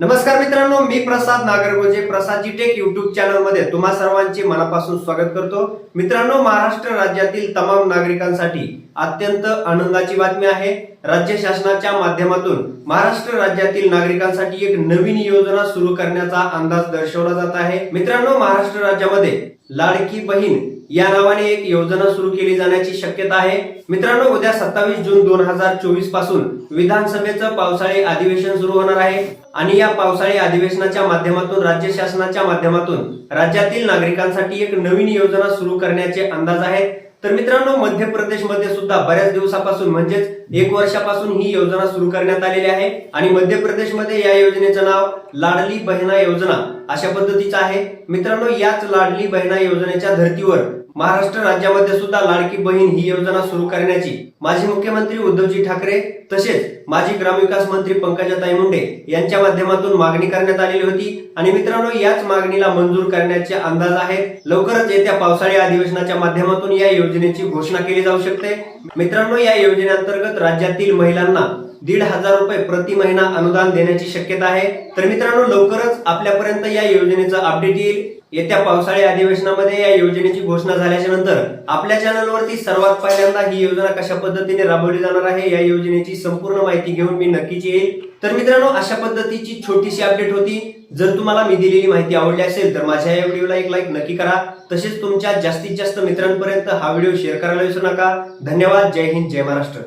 नमस्कार मित्रांनो मी प्रसाद नागरगोजे प्रसादजी टेक युट्यूब चॅनलमध्ये तुम्हा सर्वांचे मनापासून स्वागत करतो. मित्रांनो महाराष्ट्र राज्यातील तमाम नागरिकांसाठी अत्यंत आनंदाची बातमी आहे. राज्य शासनाच्या माध्यमातून महाराष्ट्र राज्यातील नागरिकांसाठी एक नवीन योजना सुरू करण्याचा अंदाज दर्शवला जात आहे. मित्रांनो महाराष्ट्र राज्यामध्ये लाडकी बहीण या नावाने एक योजना सुरू केली जाण्याची शक्यता आहे. मित्रांनो उद्या सत्तावीस जून दोन हजार चोवीसपासून विधानसभेचं पावसाळी अधिवेशन सुरू होणार आहे. आणि या पावसाळी अधिवेशनाच्या माध्यमातून राज्य शासनाच्या माध्यमातून राज्यातील नागरिकांसाठी एक नवीन योजना सुरू करण्याचे अंदाज आहेत. तर मित्रांनो मध्य प्रदेशमध्ये सुद्धा बऱ्याच दिवसापासून म्हणजेच एक वर्षापासून ही योजना सुरू करण्यात आलेली आहे. आणि मध्य प्रदेशमध्ये या योजनेचं नाव लाडली बहिणा योजना अशा पद्धतीचं आहे. मित्रांनो याच लाडली बहिणा योजनेच्या धर्तीवर महाराष्ट्र राज्यामध्ये सुद्धा लाडकी बहीण ही योजना सुरू करण्याची माजी मुख्यमंत्री उद्धवजी ठाकरे तसेच माजी ग्रामविकास मंत्री पंकजाताई मुंडे यांच्या माध्यमातून मागणी करण्यात आलेली होती. आणि मित्रांनो याच मागणीला मंजूर करण्याचे अंदाज आहेत. लवकरच येत्या पावसाळी अधिवेशनाच्या माध्यमातून या योजनेची घोषणा केली जाऊ शकते. मित्रांनो या योजनेअंतर्गत राज्यातील महिलांना दीड हजार रुपये प्रति महिना अनुदान देण्याची शक्यता आहे. तर मित्रांनो लवकरच आपल्यापर्यंत या योजनेचं अपडेट येईल. येत्या पावसाळी अधिवेशनामध्ये या योजनेची घोषणा झाल्याच्यानंतर आपल्या चॅनलवरती सर्वात पहिल्यांदा ही योजना कशा पद्धतीने राबवली जाणार आहे या योजनेची संपूर्ण माहिती घेऊन मी नक्कीच येईल. तर मित्रांनो अशा पद्धतीची छोटीशी अपडेट होती. जर तुम्हाला मी दिलेली माहिती आवडली असेल तर माझ्या या व्हिडिओला एक लाईक नक्की करा. तसेच तुमच्या जास्तीत जास्त मित्रांपर्यंत हा व्हिडिओ शेअर करायला विसरू नका. धन्यवाद. जय हिंद. जय महाराष्ट्र.